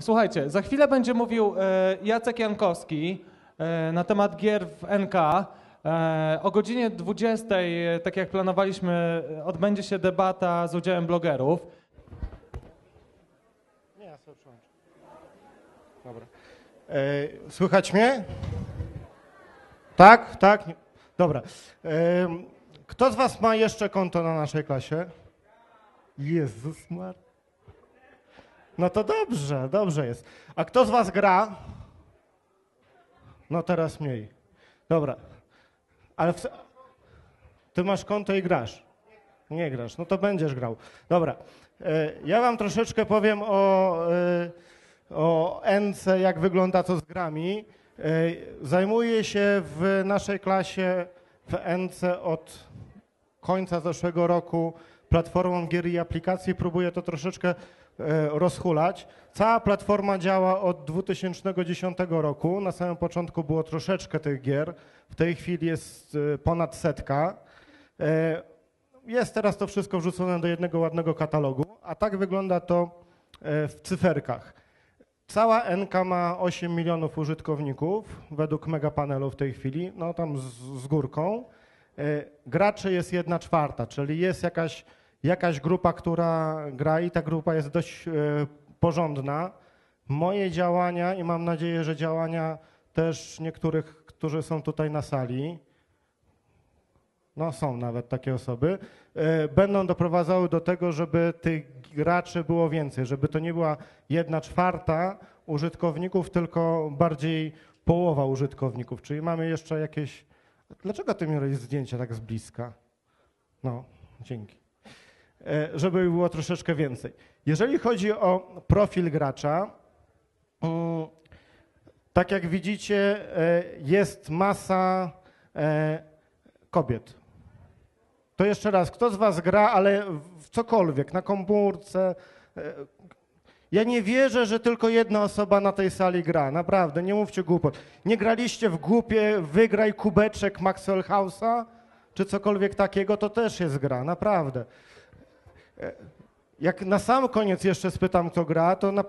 Słuchajcie, za chwilę będzie mówił e, Jacek Jankowski e, na temat gier w NK. E, o godzinie 20, e, tak jak planowaliśmy, odbędzie się debata z udziałem blogerów. Nie, ja sobie przyłączę. Dobra. Słychać mnie? Tak, tak. Dobra. Kto z Was ma jeszcze konto na naszej klasie? Jezus Mar. No to dobrze, dobrze jest. A kto z Was gra? No teraz mniej. Dobra. Ale w... ty masz konto i grasz. Nie grasz, no to będziesz grał. Dobra. E, Ja wam troszeczkę powiem o, e, o NC, jak wygląda to z grami. E, Zajmuję się w naszej klasie w NC od końca zeszłego roku platformą gier i aplikacji. Próbuję to troszeczkę rozhulać. Cała platforma działa od 2010 roku. Na samym początku było troszeczkę tych gier. W tej chwili jest e, ponad setka. E, jest teraz to wszystko wrzucone do jednego ładnego katalogu, a tak wygląda to e, w cyferkach. Cała NK ma 8 milionów użytkowników według megapanelu w tej chwili, no tam z, z górką. E, Graczy jest jedna czwarta, czyli jest jakaś, jakaś grupa, która gra i ta grupa jest dość e, porządna. Moje działania i mam nadzieję, że działania też niektórych, którzy są tutaj na sali, no są nawet takie osoby, e, będą doprowadzały do tego, żeby tych graczy było więcej, żeby to nie była jedna czwarta użytkowników, tylko bardziej połowa użytkowników. Czyli mamy jeszcze jakieś. Dlaczego ty mi robisz zdjęcia tak z bliska? No, dzięki. E, Żeby było troszeczkę więcej. Jeżeli chodzi o profil gracza, tak jak widzicie, e, jest masa e, kobiet. To jeszcze raz, kto z was gra, ale w cokolwiek, na komórce? Ja nie wierzę, że tylko jedna osoba na tej sali gra, naprawdę, nie mówcie głupot. Nie graliście w głupie wygraj kubeczek Maxwell House'a, czy cokolwiek takiego, to też jest gra, naprawdę. Jak na sam koniec jeszcze spytam, kto gra, to na,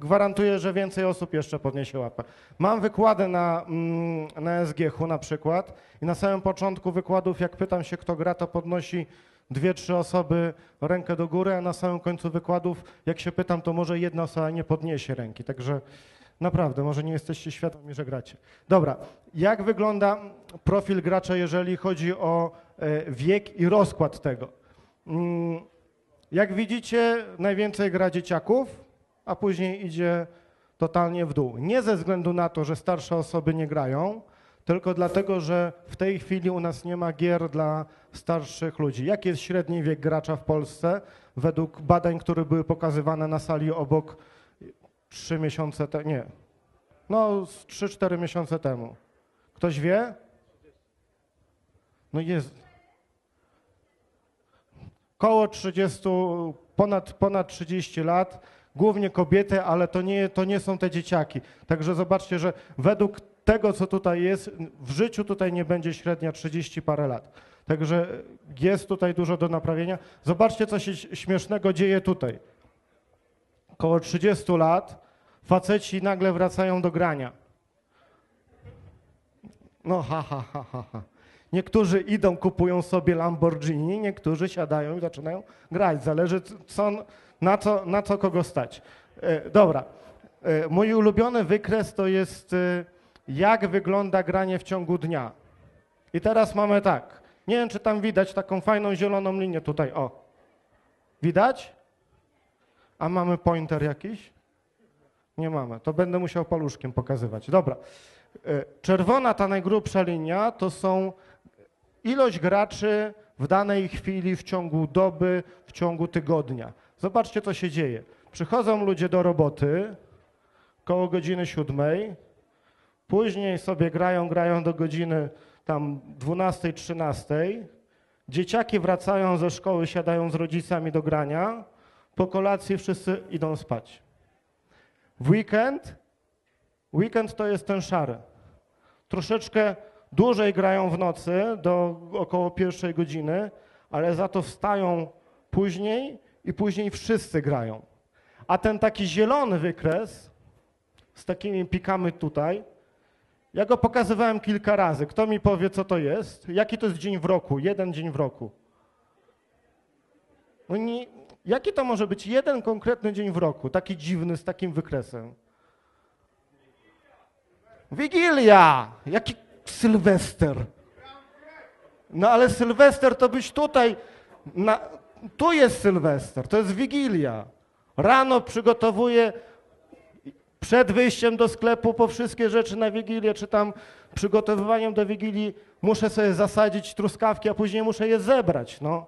gwarantuję, że więcej osób jeszcze podniesie łapę. Mam wykłady na, mm, na SGH na przykład i na samym początku wykładów, jak pytam się, kto gra, to podnosi dwie, trzy osoby rękę do góry, a na samym końcu wykładów, jak się pytam, to może jedna osoba nie podniesie ręki. Także naprawdę, może nie jesteście świadomi, że gracie. Dobra, jak wygląda profil gracza, jeżeli chodzi o e, wiek i rozkład tego? Jak widzicie, najwięcej gra dzieciaków, a później idzie totalnie w dół. Nie ze względu na to, że starsze osoby nie grają, tylko dlatego, że w tej chwili u nas nie ma gier dla starszych ludzi. Jaki jest średni wiek gracza w Polsce? Według badań, które były pokazywane na sali obok trzy miesiące temu, nie, no z 3-4 miesiące temu. Ktoś wie? No jest. Koło 30, ponad, ponad 30 lat, głównie kobiety, ale to nie, to nie są te dzieciaki. Także zobaczcie, że według tego, co tutaj jest, w życiu tutaj nie będzie średnia 30 parę lat. Także jest tutaj dużo do naprawienia. Zobaczcie, co się śmiesznego dzieje tutaj. Koło 30 lat faceci nagle wracają do grania. No ha, ha, ha, ha, ha. Niektórzy idą, kupują sobie Lamborghini, niektórzy siadają i zaczynają grać. Zależy co, na, co, na co kogo stać. E, dobra. E, mój ulubiony wykres to jest e, jak wygląda granie w ciągu dnia. I teraz mamy tak. Nie wiem, czy tam widać taką fajną zieloną linię tutaj. O. Widać? A mamy pointer jakiś? Nie mamy. To będę musiał paluszkiem pokazywać. Dobra. E, Czerwona, ta najgrubsza linia, to są ilość graczy w danej chwili, w ciągu doby, w ciągu tygodnia. Zobaczcie, co się dzieje. Przychodzą ludzie do roboty koło godziny siódmej, później sobie grają, grają do godziny tam 12, 13. Dzieciaki wracają ze szkoły, siadają z rodzicami do grania. Po kolacji wszyscy idą spać. W weekend, weekend to jest ten szary. Troszeczkę dłużej grają w nocy, do około pierwszej godziny, ale za to wstają później i później wszyscy grają. A ten taki zielony wykres z takimi pikami tutaj, ja go pokazywałem kilka razy. Kto mi powie, co to jest? Jaki to jest dzień w roku? Jeden dzień w roku. No jaki to może być jeden konkretny dzień w roku, taki dziwny, z takim wykresem? Wigilia! Jaki Sylwester? No ale Sylwester to byś tutaj, na, tu jest Sylwester, to jest Wigilia. Rano przygotowuję przed wyjściem do sklepu po wszystkie rzeczy na Wigilię, czy tam przygotowywaniem do Wigilii muszę sobie zasadzić truskawki, a później muszę je zebrać, no.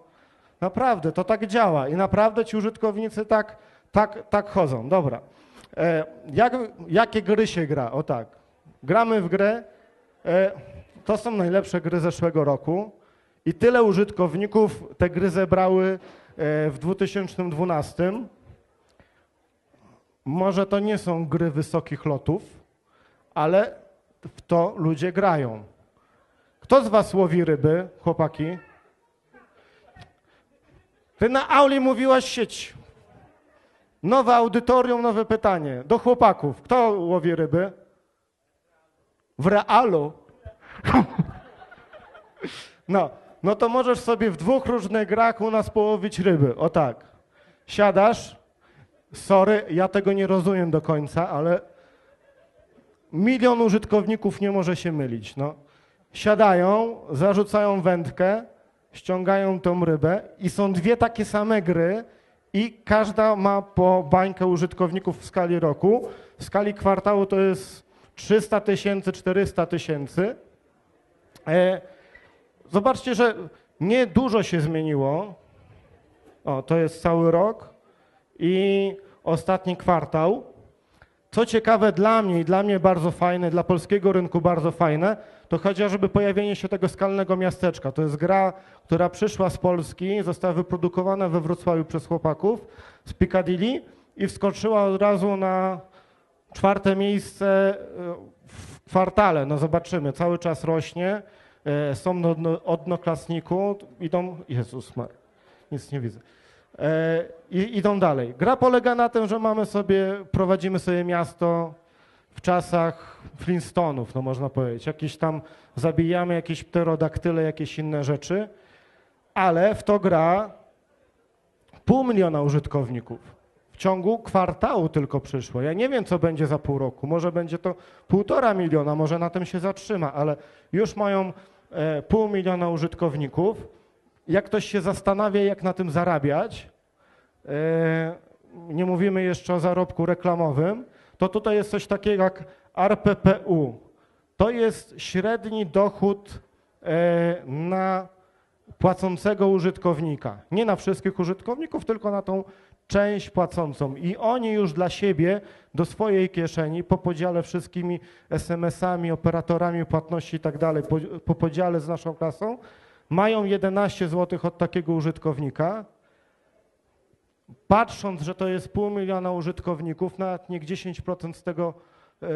Naprawdę, to tak działa i naprawdę ci użytkownicy tak, tak, tak chodzą. Dobra. E, jak, jakie gry się gra? O tak. Gramy w grę. E, to są najlepsze gry zeszłego roku i tyle użytkowników te gry zebrały e, w 2012. Może to nie są gry wysokich lotów, ale w to ludzie grają. Kto z was łowi ryby, chłopaki? Ty na auli mówiłaś sieć. Nowe audytorium, nowe pytanie. Do chłopaków. Kto łowi ryby? W realu. No, no to możesz sobie w dwóch różnych grach u nas połowić ryby. O tak. Siadasz. Sorry, ja tego nie rozumiem do końca, ale milion użytkowników nie może się mylić. No. Siadają, zarzucają wędkę, ściągają tą rybę i są dwie takie same gry i każda ma po bańkę użytkowników w skali roku. W skali kwartału to jest 300 tysięcy, 400 tysięcy. E, zobaczcie, że nie dużo się zmieniło. O, to jest cały rok i ostatni kwartał. Co ciekawe dla mnie i dla mnie bardzo fajne, dla polskiego rynku bardzo fajne, to chociażby pojawienie się tego skalnego miasteczka. To jest gra, która przyszła z Polski, została wyprodukowana we Wrocławiu przez chłopaków z Piccadilly i wskoczyła od razu na czwarte miejsce e, w kwartale. No zobaczymy, cały czas rośnie. E, Są na odno- odnoklasniku, idą... Jezus Mar, nic nie widzę. E, I idą dalej. Gra polega na tym, że mamy sobie, prowadzimy sobie miasto w czasach Flintstonów, no można powiedzieć. Jakieś tam zabijamy jakieś pterodaktyle, jakieś inne rzeczy, ale w to gra pół miliona użytkowników. W ciągu kwartału tylko przyszło. Ja nie wiem, co będzie za pół roku. Może będzie to półtora miliona, może na tym się zatrzyma, ale już mają e, pół miliona użytkowników. Jak ktoś się zastanawia, jak na tym zarabiać, e, nie mówimy jeszcze o zarobku reklamowym, to tutaj jest coś takiego jak RPPU. To jest średni dochód e, na płacącego użytkownika. Nie na wszystkich użytkowników, tylko na tą część płacącą. I oni już dla siebie, do swojej kieszeni, po podziale wszystkimi SMS-ami, operatorami płatności i tak dalej, po, po podziale z naszą klasą, mają 11 zł od takiego użytkownika. Patrząc, że to jest pół miliona użytkowników, nawet niech 10% z tego e,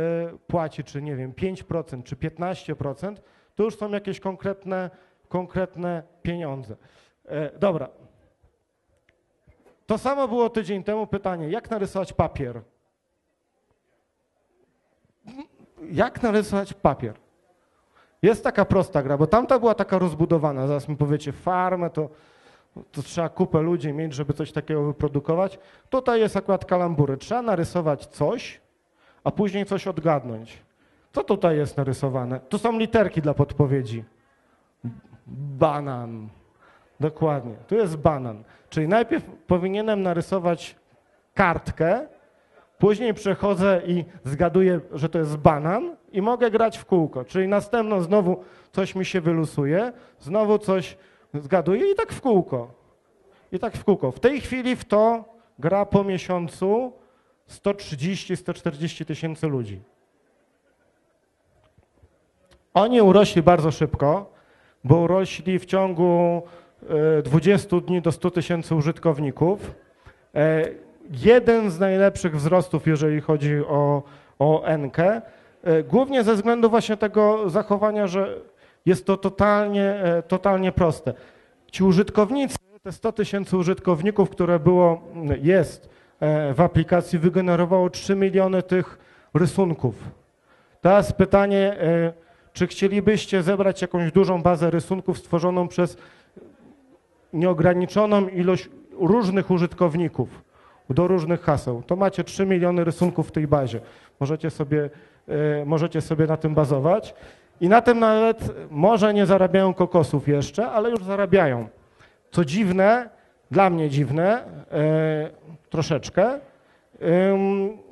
płaci, czy nie wiem, 5% czy 15%, to już są jakieś konkretne, konkretne pieniądze. E, dobra. To samo było tydzień temu pytanie, jak narysować papier? Jak narysować papier? Jest taka prosta gra, bo tamta była taka rozbudowana. Zaraz mi powiecie, farmę to, to trzeba kupę ludzi mieć, żeby coś takiego wyprodukować. Tutaj jest akurat kalambury. Trzeba narysować coś, a później coś odgadnąć. Co tutaj jest narysowane? Tu są literki dla podpowiedzi. Banan. Dokładnie. Tu jest banan. Czyli najpierw powinienem narysować kartkę, później przechodzę i zgaduję, że to jest banan i mogę grać w kółko. Czyli następno znowu coś mi się wylosuje, znowu coś zgaduję i tak w kółko. I tak w kółko. W tej chwili w to gra po miesiącu 130-140 tysięcy ludzi. Oni urośli bardzo szybko, bo urośli w ciągu 20 dni do 100 tysięcy użytkowników. E, Jeden z najlepszych wzrostów, jeżeli chodzi o, o Enkę, e, głównie ze względu właśnie tego zachowania, że jest to totalnie, e, totalnie proste. Ci użytkownicy, te 100 tysięcy użytkowników, które było, jest e, w aplikacji wygenerowało 3 miliony tych rysunków. Teraz pytanie, e, czy chcielibyście zebrać jakąś dużą bazę rysunków stworzoną przez nieograniczoną ilość różnych użytkowników do różnych haseł? To macie 3 miliony rysunków w tej bazie. Możecie sobie, e, możecie sobie na tym bazować. I na tym nawet może nie zarabiają kokosów jeszcze, ale już zarabiają. Co dziwne, dla mnie dziwne, e, troszeczkę,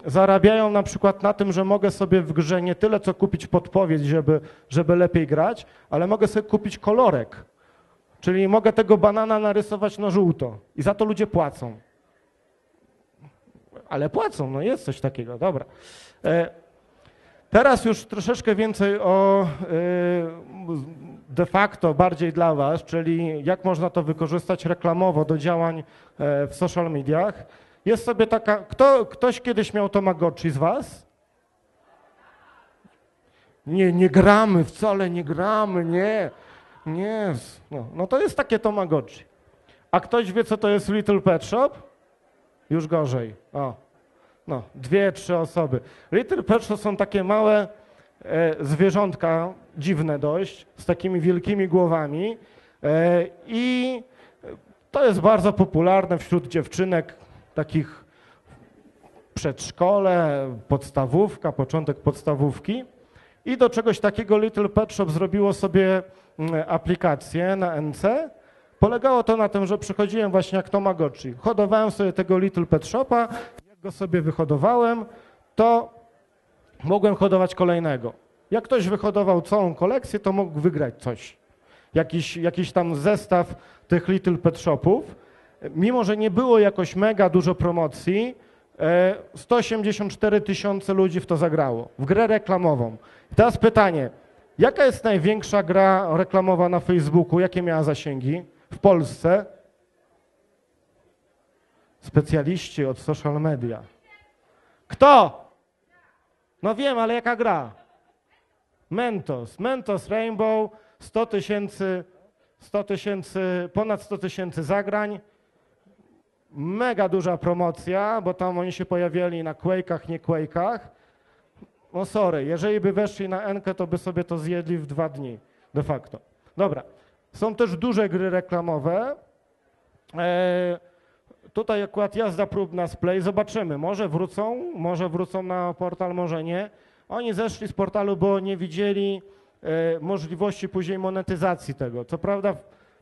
zarabiają na przykład na tym, że mogę sobie w grze nie tyle co kupić podpowiedź, żeby, żeby lepiej grać, ale mogę sobie kupić kolorek. Czyli mogę tego banana narysować na żółto i za to ludzie płacą. Ale płacą, no jest coś takiego, dobra. E, Teraz już troszeczkę więcej o y, de facto bardziej dla Was, czyli jak można to wykorzystać reklamowo do działań e, w social mediach. Jest sobie taka, kto, ktoś kiedyś miał Tamagotchi z Was? Nie, nie gramy, wcale nie gramy, nie, nie. No, no to jest takie Tamagotchi. A ktoś wie, co to jest Little Pet Shop? Już gorzej. O, no, dwie, trzy osoby. Little Pet Shop są takie małe e, zwierzątka, dziwne dość, z takimi wielkimi głowami e, i to jest bardzo popularne wśród dziewczynek takich przedszkole, podstawówka, początek podstawówki. I do czegoś takiego Little Pet Shop zrobiło sobie mm, aplikację na NC. Polegało to na tym, że przychodziłem właśnie jak Tamagotchi. Hodowałem sobie tego Little Pet Shopa, jak go sobie wyhodowałem, to mogłem hodować kolejnego. Jak ktoś wyhodował całą kolekcję, to mógł wygrać coś. Jakiś, jakiś tam zestaw tych Little Pet Shopów. Mimo, że nie było jakoś mega dużo promocji, 184 tysiące ludzi w to zagrało, w grę reklamową. Teraz pytanie, jaka jest największa gra reklamowa na Facebooku? Jakie miała zasięgi w Polsce? Specjaliści od social media. Kto? No wiem, ale jaka gra? Mentos. Mentos Rainbow, 100 tysięcy, 100 tysięcy, ponad 100 tysięcy zagrań. Mega duża promocja, bo tam oni się pojawiali na Quake'ach, nie Quake'ach. No sorry, jeżeli by weszli na Enkę, to by sobie to zjedli w dwa dni, de facto. Dobra. Są też duże gry reklamowe. E, tutaj akurat jazda próbna z Play. Zobaczymy. Może wrócą, może wrócą na portal, może nie. Oni zeszli z portalu, bo nie widzieli e, możliwości później monetyzacji tego. Co prawda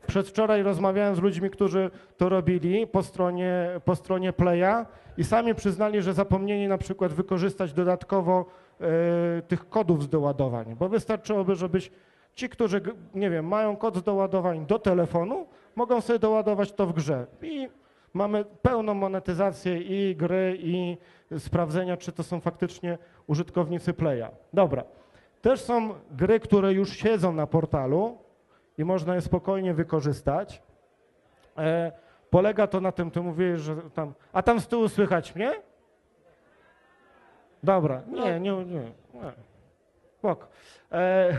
przedwczoraj rozmawiałem z ludźmi, którzy to robili po stronie, po stronie Playa i sami przyznali, że zapomnieli na przykład wykorzystać dodatkowo e, tych kodów z doładowań, bo wystarczyłoby, żebyś ci, którzy, nie wiem, mają kod z doładowań do telefonu, mogą sobie doładować to w grze i mamy pełną monetyzację i gry, i sprawdzenia, czy to są faktycznie użytkownicy Playa. Dobra. Też są gry, które już siedzą na portalu i można je spokojnie wykorzystać. E, polega to na tym, ty mówisz, że tam... A tam z tyłu słychać mnie? Dobra, nie, nie, nie. nie. Spoko. E,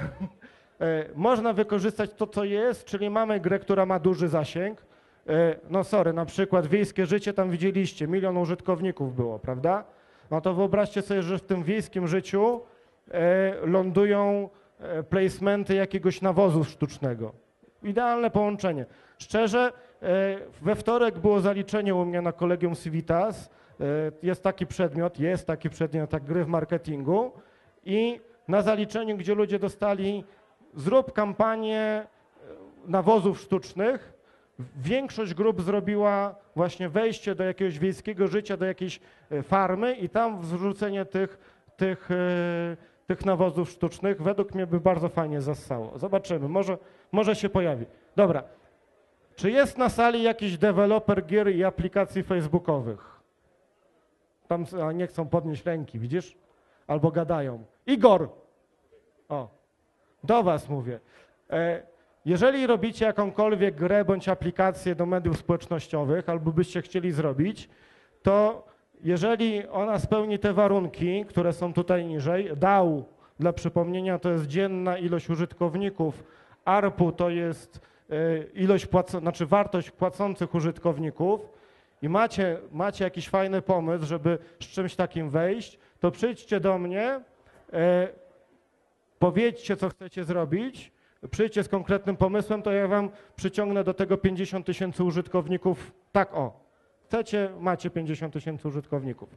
e, można wykorzystać to, co jest, czyli mamy grę, która ma duży zasięg. E, no sorry, na przykład Wiejskie Życie, tam widzieliście, milion użytkowników było, prawda? No to wyobraźcie sobie, że w tym wiejskim życiu e, lądują placementy jakiegoś nawozu sztucznego. Idealne połączenie. Szczerze, e, we wtorek było zaliczenie u mnie na Kolegium Civitas. E, Jest taki przedmiot, jest taki przedmiot jak gry w marketingu i na zaliczeniu, gdzie ludzie dostali zrób kampanię e, nawozów sztucznych, większość grup zrobiła właśnie wejście do jakiegoś wiejskiego życia, do jakiejś e, farmy i tam wrzucenie tych, tych, e, tych nawozów sztucznych według mnie by bardzo fajnie zassało. Zobaczymy, może, może się pojawi. Dobra. Czy jest na sali jakiś deweloper gier i aplikacji facebookowych? Tam nie chcą podnieść ręki, widzisz? Albo gadają. Igor! O, do was mówię. E, jeżeli robicie jakąkolwiek grę bądź aplikację do mediów społecznościowych, albo byście chcieli zrobić, to jeżeli ona spełni te warunki, które są tutaj niżej, DAO dla przypomnienia to jest dzienna ilość użytkowników, ARPU to jest e, ilość płaco, znaczy wartość płacących użytkowników. I macie, macie jakiś fajny pomysł, żeby z czymś takim wejść, to przyjdźcie do mnie, e, powiedzcie, co chcecie zrobić, przyjdźcie z konkretnym pomysłem, to ja wam przyciągnę do tego 50 tysięcy użytkowników. Tak o, chcecie, macie 50 tysięcy użytkowników.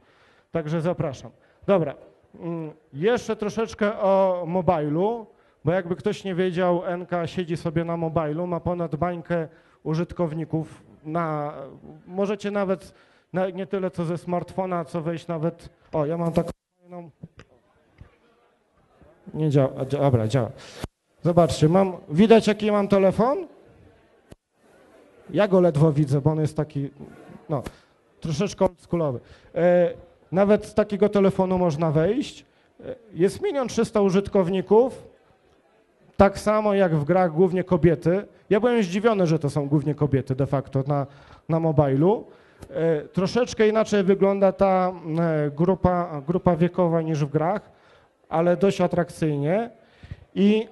Także zapraszam. Dobra, mm, jeszcze troszeczkę o mobilu, bo jakby ktoś nie wiedział, NK siedzi sobie na mobilu, ma ponad bańkę użytkowników. Na, możecie nawet na, nie tyle co ze smartfona, co wejść nawet. O, ja mam taką fajną. Nie działa. Dobra, działa. Zobaczcie, mam. Widać jaki mam telefon? Ja go ledwo widzę, bo on jest taki. No, troszeczkę oldschoolowy. E, nawet z takiego telefonu można wejść. E, Jest milion trzysta użytkowników. Tak samo jak w grach głównie kobiety. Ja byłem zdziwiony, że to są głównie kobiety de facto na, na mobilu. E, Troszeczkę inaczej wygląda ta grupa, grupa wiekowa niż w grach, ale dość atrakcyjnie. I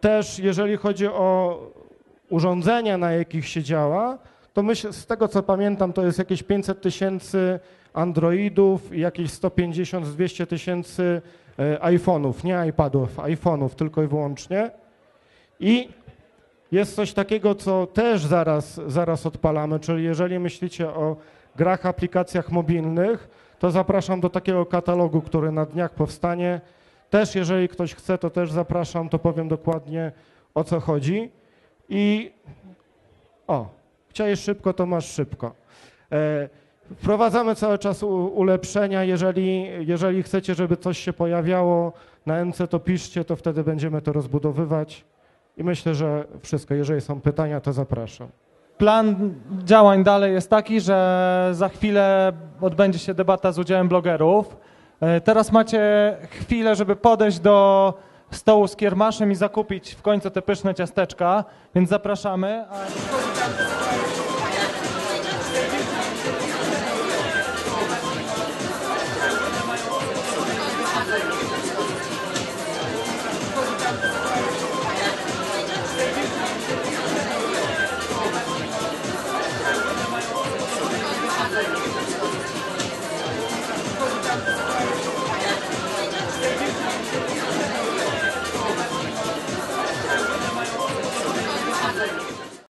też jeżeli chodzi o urządzenia, na jakich się działa, to myślę, z tego co pamiętam, to jest jakieś 500 tysięcy Androidów i jakieś 150-200 tysięcy e, iPhone'ów, nie iPadów, iPhone'ów tylko i wyłącznie. I jest coś takiego, co też zaraz, zaraz odpalamy, czyli jeżeli myślicie o grach, aplikacjach mobilnych, to zapraszam do takiego katalogu, który na dniach powstanie. Też jeżeli ktoś chce, to też zapraszam, to powiem dokładnie o co chodzi. I o, chciałeś szybko, to masz szybko. E, Wprowadzamy cały czas ulepszenia. Jeżeli, jeżeli chcecie, żeby coś się pojawiało na MC, to piszcie, to wtedy będziemy to rozbudowywać. I myślę, że wszystko. Jeżeli są pytania, to zapraszam. Plan działań dalej jest taki, że za chwilę odbędzie się debata z udziałem blogerów. E, Teraz macie chwilę, żeby podejść do stołu z kiermaszem i zakupić w końcu te pyszne ciasteczka, więc zapraszamy. A-